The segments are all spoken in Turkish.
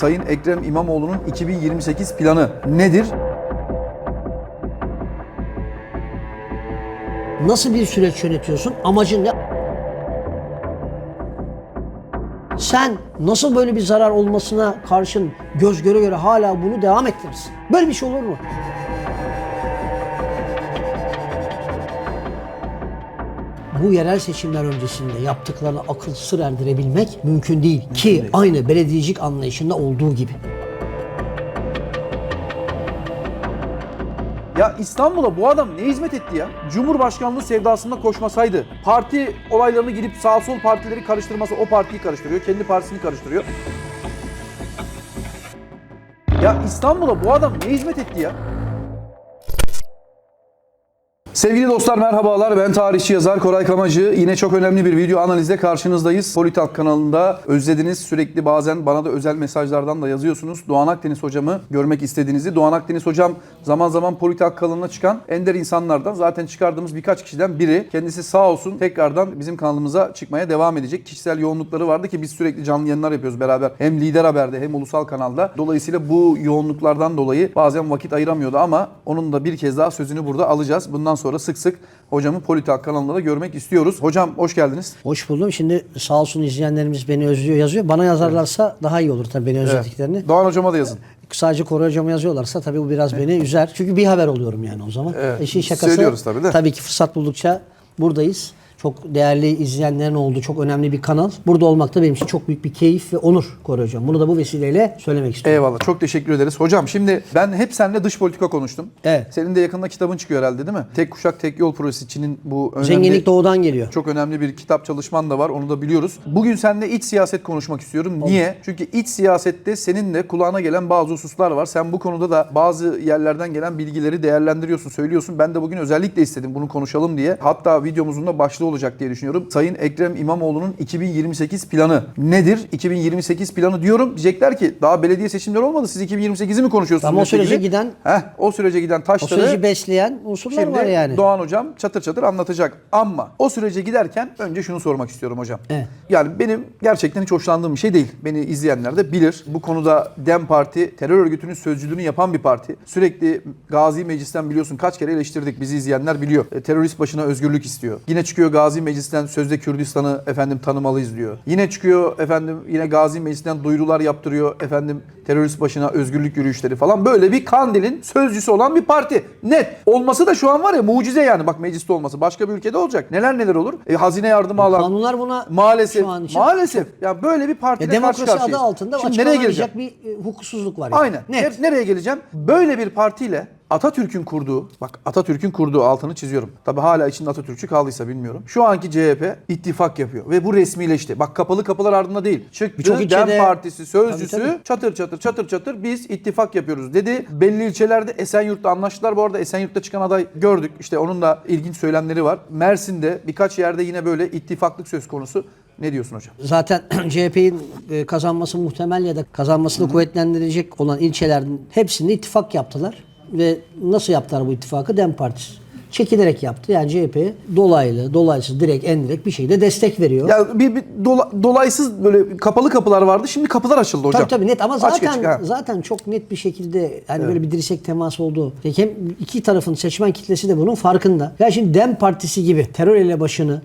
Sayın Ekrem İmamoğlu'nun 2028 planı nedir? Nasıl bir süreç yönetiyorsun? Amacın ne? Sen nasıl böyle bir zarar olmasına karşın göz göre göre hala bunu devam ettirirsin? Böyle bir şey olur mu? Bu yerel seçimler öncesinde yaptıklarını akıl sır erdirebilmek mümkün değil. Ki aynı belediyecilik anlayışında olduğu gibi. Ya İstanbul'a bu adam ne hizmet etti ya? Cumhurbaşkanlığı sevdasında koşmasaydı, parti olaylarını gidip sağ sol partileri karıştırması, o partiyi karıştırıyor, kendi partisini karıştırıyor. Ya İstanbul'a bu adam ne hizmet etti ya? Sevgili dostlar merhabalar ben tarihçi yazar Koray Kamacı. Yine çok önemli bir video analizle karşınızdayız. Politalk kanalında özlediniz sürekli bazen bana da özel mesajlardan da yazıyorsunuz. Doğan Akdeniz hocamı görmek istediğinizi. Doğan Akdeniz hocam zaman zaman Politalk kanalına çıkan ender insanlardan zaten çıkardığımız birkaç kişiden biri. Kendisi sağ olsun tekrardan bizim kanalımıza çıkmaya devam edecek. Kişisel yoğunlukları vardı ki biz sürekli canlı yayınlar yapıyoruz beraber. Hem Lider Haber'de hem ulusal kanalda. Dolayısıyla bu yoğunluklardan dolayı bazen vakit ayıramıyordu ama onun da bir kez daha sözünü burada alacağız. Bundan sonra sık sık hocamı Politalk kanalında da görmek istiyoruz. Hocam hoş geldiniz. Hoş buldum. Şimdi sağ olsun izleyenlerimiz beni özlüyor yazıyor. Bana yazarlarsa daha iyi olur tabii beni özlediklerini. Doğan hocama da yazın. Sadece Koray Hocam'a yazıyorlarsa tabii bu biraz beni üzer. Çünkü bir haber oluyorum yani o zaman. Evet. İşin şakası. Söylüyoruz tabii de. Tabii ki fırsat buldukça buradayız. Çok değerli izleyenlerin olduğu çok önemli bir kanal. Burada olmak da benim için çok büyük bir keyif ve onur Koray Hocam. Bunu da bu vesileyle söylemek istiyorum. Eyvallah. Çok teşekkür ederiz. Hocam şimdi ben hep seninle dış politika konuştum. Evet. Senin de yakında kitabın çıkıyor herhalde değil mi? Tek kuşak tek yol projesi Çin'in bu önemli Zenginlik doğudan geliyor. çok önemli bir kitap çalışman da var. Onu da biliyoruz. Bugün seninle iç siyaset konuşmak istiyorum. Niye? Çünkü iç siyasette senin de kulağına gelen bazı hususlar var. Sen bu konuda da bazı yerlerden gelen bilgileri değerlendiriyorsun, söylüyorsun. Ben de bugün özellikle istedim bunu konuşalım diye. Hatta videomuzun da başlığı olacak diye düşünüyorum. Sayın Ekrem İmamoğlu'nun 2028 planı nedir? 2028 planı diyorum. Diyecekler ki daha belediye seçimleri olmadı. Siz 2028'i mi konuşuyorsunuz? Ama o sürece giden- Heh, o sürece giden O taşları süreci besleyen unsurlar Şimdi var yani. Doğan hocam çatır çatır anlatacak. Ama o sürece giderken önce şunu sormak istiyorum hocam. Evet. Yani benim gerçekten hiç hoşlandığım bir şey değil. Beni izleyenler de bilir. Bu konuda DEM Parti terör örgütünün sözcülüğünü yapan bir parti. Sürekli Gazi Meclis'ten biliyorsun kaç kere eleştirdik. Bizi izleyenler biliyor. E, terörist başına özgürlük istiyor. Yine çıkıyor Gazi Meclis'ten sözde Kürdistan'ı efendim tanımalıyız diyor. Yine çıkıyor efendim yine Gazi Meclis'ten duyurular yaptırıyor. Efendim terörist başına özgürlük yürüyüşleri falan. Böyle bir Kandil'in sözcüsü olan bir parti. Net. Olması da şu an var ya mucize yani. Bak mecliste olması. Başka bir ülkede olacak. Neler neler olur. E, hazine yardımı alan. Kanunlar buna Maalesef. şu an için maalesef. Ya böyle bir E, partiyle karşı demokrasi adı karşıyayız. altında Şimdi nereye geleceğim? bir e, hukuksuzluk var. yani. Aynen. Net. Nereye geleceğim? Böyle bir partiyle Atatürk'ün kurduğu, bak Atatürk'ün kurduğu altını çiziyorum. Tabi hala içinde Atatürkçü kaldıysa bilmiyorum. Şu anki CHP ittifak yapıyor ve bu resmileşti. Bak kapalı kapılar ardında değil. Çıktı Birçok DEM Partisi sözcüsü Tabii, tabii. çatır çatır çatır çatır biz ittifak yapıyoruz dedi. Belli ilçelerde Esenyurt'ta anlaştılar. Bu arada Esenyurt'ta çıkan aday gördük. İşte onun da ilginç söylemleri var. Mersin'de birkaç yerde yine böyle ittifaklık söz konusu. Ne diyorsun hocam? Zaten CHP'nin e, kazanması muhtemel ya da kazanmasını kuvvetlendirecek olan ilçelerin hepsinde ittifak yaptılar. Ve nasıl yaptılar bu ittifakı? DEM Partisi. Çekilerek yaptı. Yani CHP dolaylı, dolaysız, direkt, endirekt bir şeyde destek veriyor. Ya bir, bir dola- dolaysız böyle kapalı kapılar vardı. Şimdi kapılar açıldı hocam. Tabii tabii net ama Açık zaten açık, ha. zaten çok net bir şekilde hani böyle bir dirsek teması oldu. Hem iki tarafın seçmen kitlesi de bunun farkında. Ya şimdi Dem Partisi gibi terör elebaşının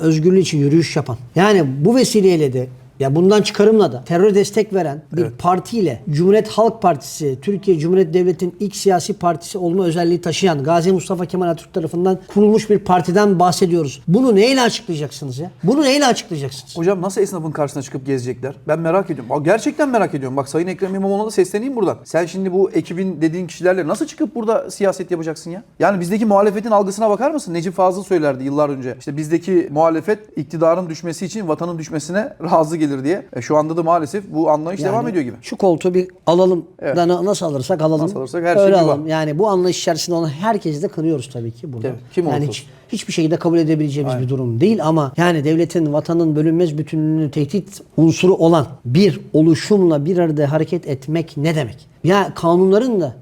özgürlüğü için yürüyüş yapan. Yani bu vesileyle de ya bundan çıkarımla da terör destek veren bir partiyle Cumhuriyet Halk Partisi, Türkiye Cumhuriyet Devleti'nin ilk siyasi partisi olma özelliği taşıyan Gazi Mustafa Kemal Atatürk tarafından kurulmuş bir partiden bahsediyoruz. Bunu neyle açıklayacaksınız ya? Bunu neyle açıklayacaksınız? Hocam nasıl esnafın karşısına çıkıp gezecekler? Ben merak ediyorum. Aa, Gerçekten merak ediyorum. Bak Sayın Ekrem İmamoğlu'na da sesleneyim buradan. Sen şimdi bu ekibin dediğin kişilerle nasıl çıkıp burada siyaset yapacaksın ya? Yani bizdeki muhalefetin algısına bakar mısın? Necip Fazıl söylerdi yıllar önce. İşte bizdeki muhalefet iktidarın düşmesi için vatanın düşmesine razı gelir diye. E, şu anda da maalesef bu anlayış devam ediyor gibi. Şu koltuğu bir alalım da na- nasıl alırsak alalım. Nasıl alırsak her Öyle şey alalım. Yani bu anlayış içerisinde olan herkesi de kınıyoruz tabii ki burada. Evet, kim yani hiç, hiçbir şekilde kabul edebileceğimiz bir durum değil ama yani devletin, vatanın bölünmez bütünlüğünü tehdit unsuru olan bir oluşumla bir arada hareket etmek ne demek? Ya kanunların da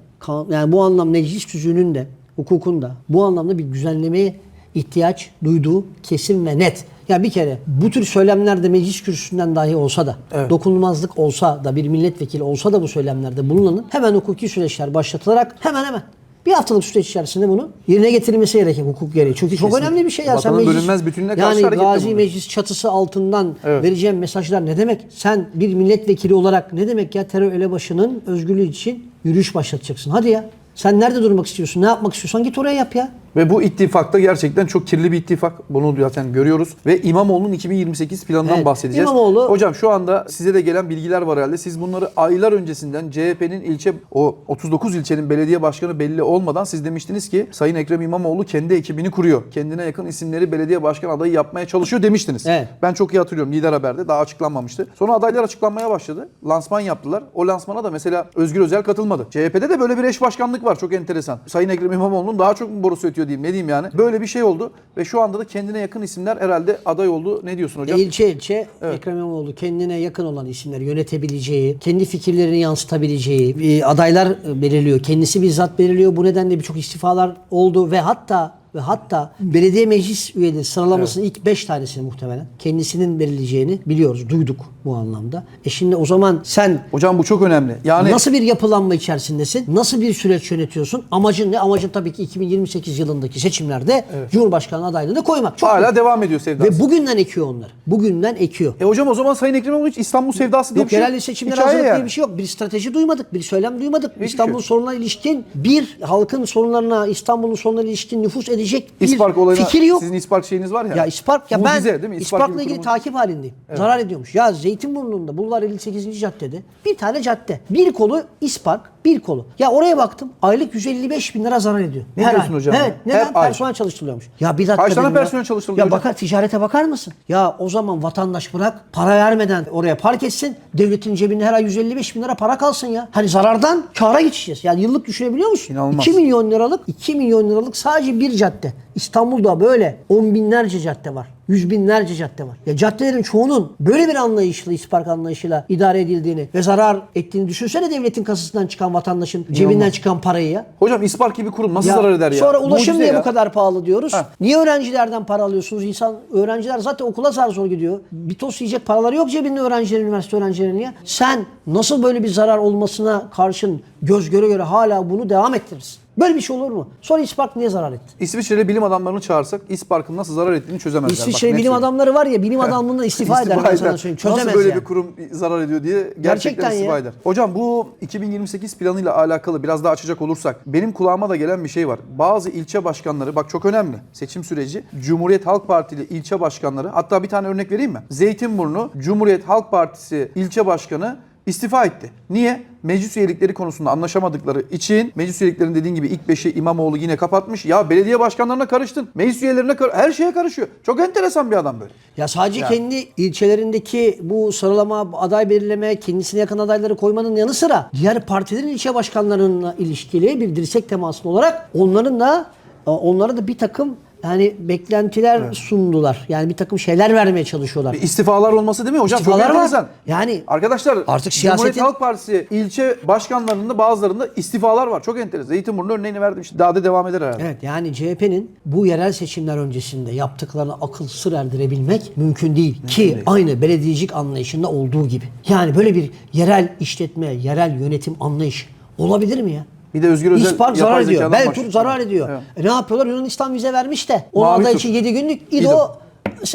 yani bu anlam meclis tüzüğünün de hukukun da bu anlamda bir düzenlemeye ihtiyaç duyduğu kesin ve net. Ya bir kere bu tür söylemler de meclis kürsüsünden dahi olsa da, Evet. dokunulmazlık olsa da bir milletvekili olsa da bu söylemlerde bulunanın hemen hukuki süreçler başlatılarak hemen hemen bir haftalık süreç içerisinde bunu yerine getirilmesi gerekir hukuk gereği. Çünkü çok Kesinlikle. önemli bir şey ya. Sen meclis, bölünmez bütünlüğüne karşı yani gazi meclis çatısı altından Evet. vereceğim mesajlar ne demek? Sen bir milletvekili olarak ne demek ya terör elebaşının özgürlüğü için yürüyüş başlatacaksın. Hadi ya. Sen nerede durmak istiyorsun? Ne yapmak istiyorsan git oraya yap ya. Ve bu ittifakta gerçekten çok kirli bir ittifak. Bunu zaten görüyoruz. Ve İmamoğlu'nun 2028 planından Evet, bahsedeceğiz. İmamoğlu- Hocam şu anda size de gelen bilgiler var herhalde. Siz bunları aylar öncesinden CHP'nin ilçe o 39 ilçenin belediye başkanı belli olmadan siz demiştiniz ki Sayın Ekrem İmamoğlu kendi ekibini kuruyor. Kendine yakın isimleri belediye başkan adayı yapmaya çalışıyor demiştiniz. Evet. Ben çok iyi hatırlıyorum Lider Haber'de daha açıklanmamıştı. Sonra adaylar açıklanmaya başladı. Lansman yaptılar. O lansmana da mesela Özgür Özel katılmadı. CHP'de de böyle bir eş başkanlık var. Çok enteresan. Sayın Ekrem İmamoğlu'nun daha çok borusu ötüyor diyeyim ne diyeyim yani. Böyle bir şey oldu ve şu anda da kendine yakın isimler herhalde aday oldu. Ne diyorsun hocam? İlçe ilçe Ekrem İmamoğlu kendine yakın olan isimleri yönetebileceği, kendi fikirlerini yansıtabileceği e, adaylar belirliyor. Kendisi bizzat belirliyor. Bu nedenle birçok istifalar oldu ve hatta ve hatta belediye meclis üyeleri sıralamasının ilk 5 tanesini muhtemelen kendisinin belirleyeceğini biliyoruz, duyduk bu anlamda. E şimdi o zaman sen Hocam bu çok önemli. Yani Nasıl bir yapılanma içerisindesin? Nasıl bir süreç yönetiyorsun? Amacın ne? Amacın tabii ki 2028 yılındaki seçimlerde Cumhurbaşkanı adaylığını koymak. Çok hala devam ediyor sevdası. ve bugünden ekiyor onları. Bugünden ekiyor. E hocam o zaman Sayın Ekrem İmamoğlu hiç İstanbul sevdası diye Yok bir şey yerel seçimlere Hikaye hazırlık yani. diye bir şey yok. Bir strateji duymadık, bir söylem duymadık. Hiçbir İstanbul şey. sorununa ilişkin bir halkın sorunlarına, İstanbul'un sorunlarına ilişkin nüfus edecek bir İspark olayına fikir yok. sizin İspark şeyiniz var ya. Ya İspark ya ben Mucize değil mi? İspark İspark'la gibi ilgili kurumun- takip halindeyim. Zarar ediyormuş. Ya Zeytinburnu'nda Bulvar 58. caddede bir tane cadde. Bir kolu İspark, bir kolu. Ya oraya baktım aylık 155 bin lira zarar ediyor. Ne Her diyorsun ay. hocam Evet. ya? Neden? Her ay. Personel çalıştırılıyormuş. Ya bir dakika Kaç tane dedim ya. personel çalıştırılıyor Ya hocam? bakar ticarete bakar mısın? Ya o zaman vatandaş bırak para vermeden oraya park etsin. Devletin cebinde her ay 155 bin lira para kalsın ya. Hani zarardan kâra geçeceğiz. Yani yıllık düşünebiliyor musun? İnanılmaz. 2 milyon liralık 2 milyon liralık sadece bir cadde. İstanbul'da böyle on binlerce cadde var. Yüz binlerce cadde var. Ya caddelerin çoğunun böyle bir anlayışla, ispark anlayışıyla idare edildiğini ve zarar ettiğini düşünsene devletin kasasından çıkan vatandaşın cebinden çıkan parayı ya. Hocam İspark gibi kurum nasıl zarar eder ya? Sonra ulaşım Mucize niye ya. bu kadar pahalı diyoruz? Heh. Niye öğrencilerden para alıyorsunuz? İnsan öğrenciler zaten okula zar zor gidiyor. Bir tost yiyecek paraları yok cebinde öğrencilerin, üniversite öğrencilerinin ya. Sen nasıl böyle bir zarar olmasına karşın göz göre göre hala bunu devam ettirirsin? Böyle bir şey olur mu? Sonra İspark niye zarar etti? İsviçre'de bilim adamlarını çağırsak İspark'ın nasıl zarar ettiğini çözemezler. Bak, İsviçre net bilim söyleyeyim. adamları var ya bilim adamlığından istifa eder ben sana söyleyeyim. Çözemez Nasıl böyle yani. bir kurum zarar ediyor diye gerçekten, Gerçekten istifa ya. eder. Hocam bu 2028 planıyla alakalı biraz daha açacak olursak benim kulağıma da gelen bir şey var. Bazı ilçe başkanları bak çok önemli seçim süreci. Cumhuriyet Halk Partili ilçe başkanları hatta bir tane örnek vereyim mi? Zeytinburnu Cumhuriyet Halk Partisi ilçe başkanı istifa etti. Niye? Meclis üyelikleri konusunda anlaşamadıkları için meclis üyeliklerinin dediğin gibi ilk beşi İmamoğlu yine kapatmış. Ya belediye başkanlarına karıştın. Meclis üyelerine kar- her şeye karışıyor. Çok enteresan bir adam böyle. Ya sadece Ya. kendi ilçelerindeki bu sıralama, aday belirleme, kendisine yakın adayları koymanın yanı sıra diğer partilerin ilçe başkanlarına ilişkili bir dirsek temaslı olarak onların da onlara da bir takım yani beklentiler sundular. Yani bir takım şeyler vermeye çalışıyorlar. İstifalar olması değil mi hocam? İstifalar Çok var. enteresan. Yani Arkadaşlar Artık Cumhuriyet siyasetin- Halk Partisi ilçe başkanlarında bazılarında istifalar var. Çok enteresan. Zeytinburnu örneğini verdim işte. Daha da devam eder herhalde. Evet yani CHP'nin bu yerel seçimler öncesinde yaptıklarına akıl sır erdirebilmek mümkün değil. Ki değil. aynı belediyecilik anlayışında olduğu gibi. Yani böyle bir yerel işletme, yerel yönetim anlayışı olabilir mi ya? Bir de Özgür Özel İspark zarar ediyor. başlıyor. zarar ediyor. Evet. E ne yapıyorlar? Yunanistan vize vermiş de. O Mavi için 7 günlük İdo, İdo.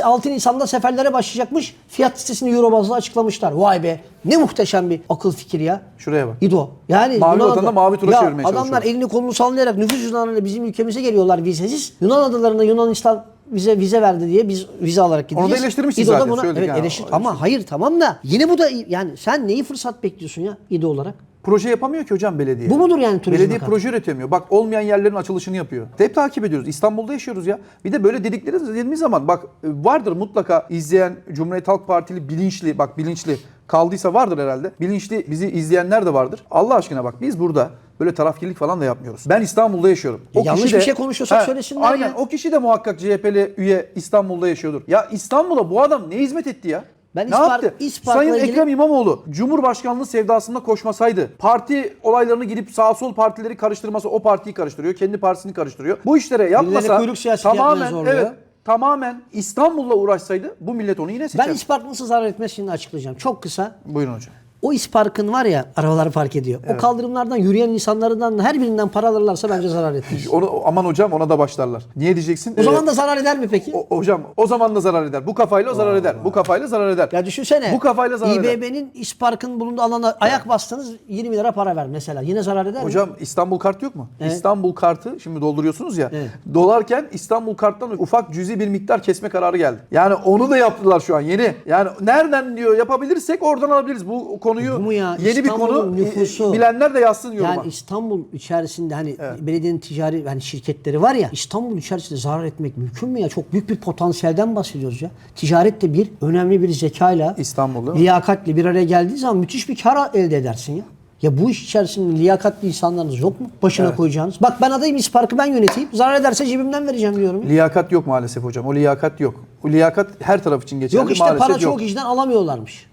6 Nisan'da seferlere başlayacakmış. Fiyat listesini euro bazlı açıklamışlar. Vay be. Ne muhteşem bir akıl fikir ya. Şuraya bak. İdo. Yani Mavi Yunan vatanda mavi tura ya çevirmeye Adamlar elini kolunu sallayarak nüfus cüzdanlarıyla bizim ülkemize geliyorlar vizesiz. Yunan adalarına Yunanistan vize vize verdi diye biz vize alarak gideceğiz. Onu da da zaten, buna- evet, yani. eleştir. Ama hayır tamam da yine bu da yani sen neyi fırsat bekliyorsun ya İdo olarak? Proje yapamıyor ki hocam belediye. Bu mudur yani turizm Belediye bakanı? proje üretemiyor. Bak olmayan yerlerin açılışını yapıyor. Hep takip ediyoruz. İstanbul'da yaşıyoruz ya. Bir de böyle dedikleri dediğimiz zaman bak e, vardır mutlaka izleyen Cumhuriyet Halk Partili bilinçli bak bilinçli kaldıysa vardır herhalde. Bilinçli bizi izleyenler de vardır. Allah aşkına bak biz burada böyle tarafkirlik falan da yapmıyoruz. Ben İstanbul'da yaşıyorum. Ya yanlış bir şey konuşuyorsak söylesinler Aynen ya. o kişi de muhakkak CHP'li üye İstanbul'da yaşıyordur. Ya İstanbul'a bu adam ne hizmet etti ya? Ben ne yaptı? Sayın ilgili- Ekrem İmamoğlu Cumhurbaşkanlığı sevdasında koşmasaydı, parti olaylarını gidip sağ sol partileri karıştırması, o partiyi karıştırıyor, kendi partisini karıştırıyor. Bu işlere yapmasa kuyruk tamamen evet tamamen İstanbul'la uğraşsaydı bu millet onu yine seçer. Ben İspark nasıl zarar etmez şimdi açıklayacağım. Çok kısa. Buyurun hocam. O İspark'ın var ya arabaları park ediyor. O kaldırımlardan yürüyen insanlardan her birinden para alırlarsa bence zarar etmez. Onu, aman hocam ona da başlarlar. Niye diyeceksin? O Ee, zaman da zarar eder mi peki? o- hocam o zaman da zarar eder. Bu kafayla zarar eder. Bu kafayla zarar eder. Ya düşünsene. Bu kafayla zarar eder. İBB'nin İspark'ın bulunduğu alana ayak bastınız 20 lira para ver mesela. Yine zarar eder mi? Hocam İstanbul kart yok mu? Evet. İstanbul kartı şimdi dolduruyorsunuz ya. Evet. Dolarken İstanbul karttan ufak cüzi bir miktar kesme kararı geldi. Yani onu da yaptılar şu an yeni. Yani nereden diyor yapabilirsek oradan alabiliriz. Bu konuyu Bu mu ya? yeni bir İstanbul'un konu. nüfusu. Bilenler de yazsın yoruma. Yani İstanbul içerisinde hani belediyenin ticari hani şirketleri var ya İstanbul içerisinde zarar etmek mümkün mü ya? Çok büyük bir potansiyelden bahsediyoruz ya. Ticaret de bir önemli bir zekayla, İstanbul değil mi? liyakatle bir araya geldiği zaman müthiş bir kar elde edersin ya. Ya bu iş içerisinde liyakatli insanlarınız yok mu? Başına koyacağınız. Bak ben adayım İspark'ı ben yöneteyim. Zarar ederse cebimden vereceğim diyorum. Liyakat yok maalesef hocam. O liyakat yok. O liyakat her taraf için geçerli. Yok işte maalesef para yok. çok işten alamıyorlarmış.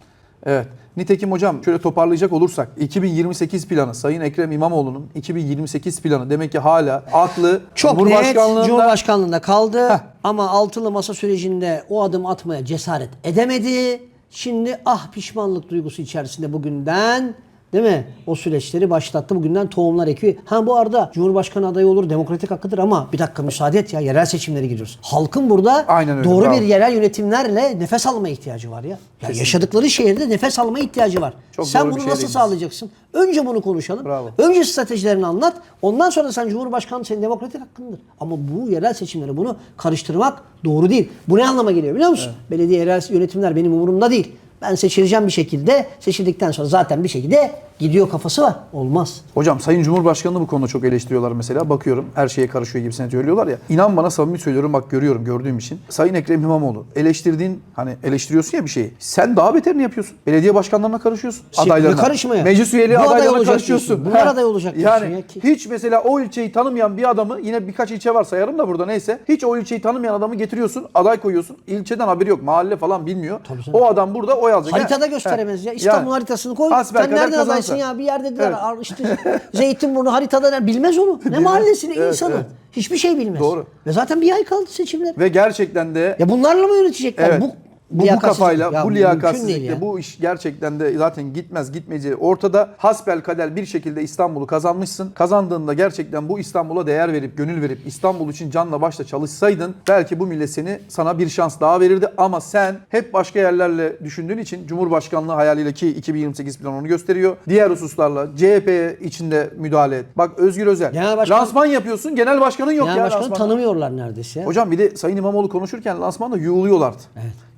Evet. Nitekim hocam şöyle toparlayacak olursak 2028 planı Sayın Ekrem İmamoğlu'nun 2028 planı demek ki hala aklı Çok net Cumhurbaşkanlığında Cumhurbaşkanlığında kaldı ama altılı masa sürecinde o adım atmaya cesaret edemedi. Şimdi ah pişmanlık duygusu içerisinde bugünden değil mi? O süreçleri başlattı. Bugünden tohumlar ekiyor. Ha bu arada Cumhurbaşkanı adayı olur demokratik hakkıdır ama bir dakika müsaade et ya yerel seçimlere gidiyoruz. Halkın burada Aynen öyle, doğru bravo. bir yerel yönetimlerle nefes alma ihtiyacı var ya. ya yaşadıkları şehirde nefes alma ihtiyacı var. Çok Sen bunu şeye nasıl sağlayacaksın? Önce bunu konuşalım. Bravo. Önce stratejilerini anlat. Ondan sonra sen Cumhurbaşkanı senin demokratik hakkındır. Ama bu yerel seçimleri bunu karıştırmak doğru değil. Bu ne anlama geliyor biliyor musun? Belediye yerel yönetimler benim umurumda değil. Ben seçileceğim bir şekilde. Seçildikten sonra zaten bir şekilde gidiyor kafası var. Olmaz. Hocam Sayın Cumhurbaşkanı'nı bu konuda çok eleştiriyorlar mesela. Bakıyorum her şeye karışıyor gibisine söylüyorlar ya. İnan bana samimi söylüyorum bak görüyorum gördüğüm için. Sayın Ekrem İmamoğlu eleştirdiğin hani eleştiriyorsun ya bir şeyi. Sen daha beterini yapıyorsun. Belediye başkanlarına karışıyorsun. Şimdi adaylarına. karışmaya. Meclis üyeliği Bu aday adaylarına olacak karışıyorsun. diyorsun. Bunlar aday olacak diyorsun Yani ya ki- hiç mesela o ilçeyi tanımayan bir adamı yine birkaç ilçe var sayarım da burada neyse. Hiç o ilçeyi tanımayan adamı getiriyorsun aday koyuyorsun. İlçeden haberi yok. Mahalle falan bilmiyor. Tabii canım. o adam burada oy alacak. Haritada Ha. gösteremez ya. İstanbul Yani haritasını koy. Sen nereden adaysın ya? Bir yer dediler. Evet. İşte Zeytinburnu haritada ne? Bilmez onu. Ne mahallesi ne Evet, insanı. evet. Hiçbir şey bilmez. Doğru. Ve zaten bir ay kaldı seçimler. Ve gerçekten de Ya bunlarla mı yönetecekler? Evet. Bu, Bu, bu kafayla, Ya bu liyakatsizlikle ya. bu iş gerçekten de zaten gitmez gitmeyeceği ortada. Hasbel kader bir şekilde İstanbul'u kazanmışsın. Kazandığında gerçekten bu İstanbul'a değer verip, gönül verip İstanbul için canla başla çalışsaydın belki bu millet seni sana bir şans daha verirdi. Ama sen hep başka yerlerle düşündüğün için Cumhurbaşkanlığı hayaliyle ki 2028 plan onu gösteriyor. Diğer hususlarla CHP içinde müdahale et. Bak Özgür Özel. Genel başkan- Lansman yapıyorsun. Genel başkanın yok Genel ya. başkanı lansmanda. tanımıyorlar neredeyse. Hocam bir de Sayın İmamoğlu konuşurken lansmanda yuğuluyorlardı.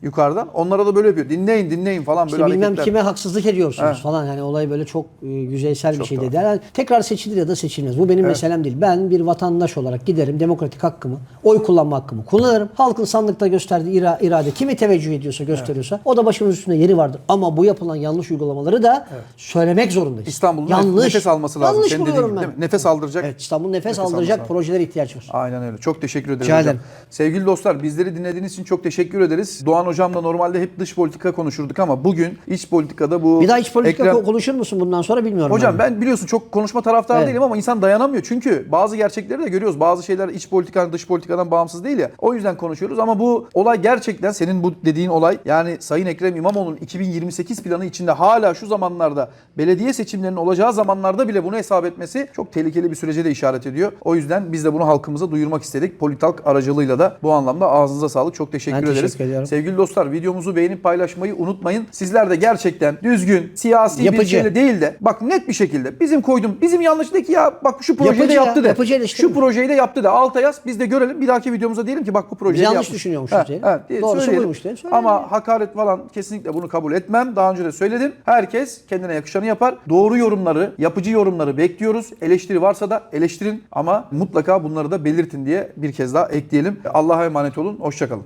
Yukarıdan. Onlara da böyle yapıyor. Dinleyin dinleyin falan İşte böyle bilmem hareketler. kime haksızlık ediyorsunuz Evet. falan. Yani olay böyle çok e, yüzeysel bir Çok şey doğru. dediler. Yani tekrar seçilir ya da seçilmez. Bu benim meselem değil. Ben bir vatandaş olarak giderim demokratik hakkımı, oy kullanma hakkımı kullanırım. Halkın sandıkta gösterdiği ira- irade kimi teveccüh ediyorsa, gösteriyorsa o da başımız üstünde yeri vardır. Ama bu yapılan yanlış uygulamaları da söylemek zorundayız. İstanbul'un yanlış. nefes alması lazım. Yanlış Senin buluyorum gibi ben. değil? Nefes aldıracak. Evet, İstanbul nefes, Nefes aldıracak projelere ihtiyaç var. Aynen öyle. Çok teşekkür ederim Rica ederim. Sevgili dostlar bizleri dinlediğiniz için çok teşekkür ederiz. Doğan hocamla normalde hep dış politika konuşurduk ama bugün iç politikada bu Bir daha iç politika Ekrem- ko- konuşur musun bundan sonra bilmiyorum. Hocam ben. ben biliyorsun çok konuşma taraftarı Evet. değilim ama insan dayanamıyor. Çünkü bazı gerçekleri de görüyoruz. Bazı şeyler iç politikadan dış politikadan bağımsız değil ya. O yüzden konuşuyoruz ama bu olay gerçekten senin bu dediğin olay yani Sayın Ekrem İmamoğlu'nun 2028 planı içinde hala şu zamanlarda belediye seçimlerinin olacağı zamanlarda bile bunu hesap etmesi çok tehlikeli bir sürece de işaret ediyor. O yüzden biz de bunu halkımıza duyurmak istedik. Politalk aracılığıyla da bu anlamda ağzınıza sağlık. Çok teşekkür Ben ederiz. teşekkür ediyorum. Sevgili dostlar videomuzu beğenip paylaşmayı unutmayın. Sizler de gerçekten düzgün, siyasi bir Yapıcı. şeyle değil de bak net bir şekilde bizim koydum. Bizim yanlıştaki ya bak şu projeyi Yapıcı de ya, yaptı de. yapıcı eleştirme. Şu projeyi de yaptı da alta yaz biz de görelim. Bir dahaki videomuza diyelim ki bak bu projeyi Biz yanlış yapmış. düşünüyormuşuz diyelim. ha, diye Doğrusu söyleyelim. buymuş diyelim, söyleyelim Ama ya. hakaret falan kesinlikle bunu kabul etmem. Daha önce de söyledim. Herkes kendine yakışanı yapar. Doğru yorumları, yapıcı yorumları bekliyoruz. Eleştiri varsa da eleştirin ama mutlaka bunları da belirtin diye bir kez daha ekleyelim. Allah'a emanet olun. Hoşçakalın.